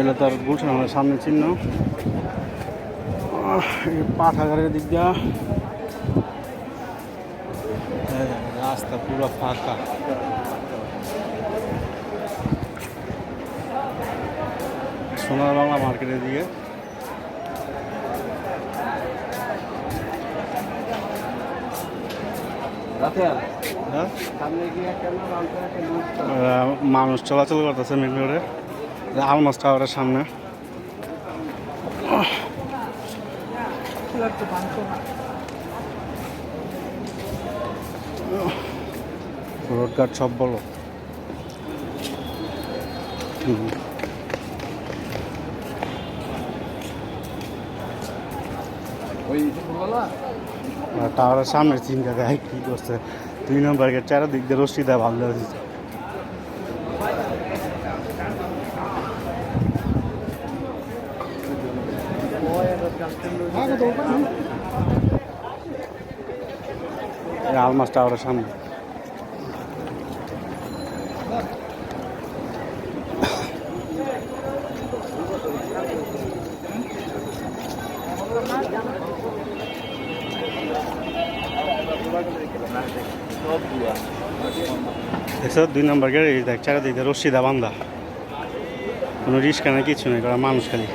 এটা তার গুলশান হলের সামনে চিহ্ন। পাঠাগারের দিক দিয়া। রাস্তা পুরো ফাঁকা। সোনার বাংলা মার্কেটের দিকে। মানুষ চলাচল করতেছে মেন রোডে আলমাস টাওয়ারের সামনে। রোড গার্ড সব বলো। হুম। টাওয়ারের সামনে চিন্তা দেয় কি করছে। দুই নম্বর গেট চারিদিক দিয়ে রশ্মি দেয় ভালো দিচ্ছে আলমাস টাওয়ারের সামনে। দেখছ, দুই নম্বর গাড়ি দেখ রশ্মি দেয় বান্ধা কোনো রিস্কা না কিছু নেই মানুষ খালি।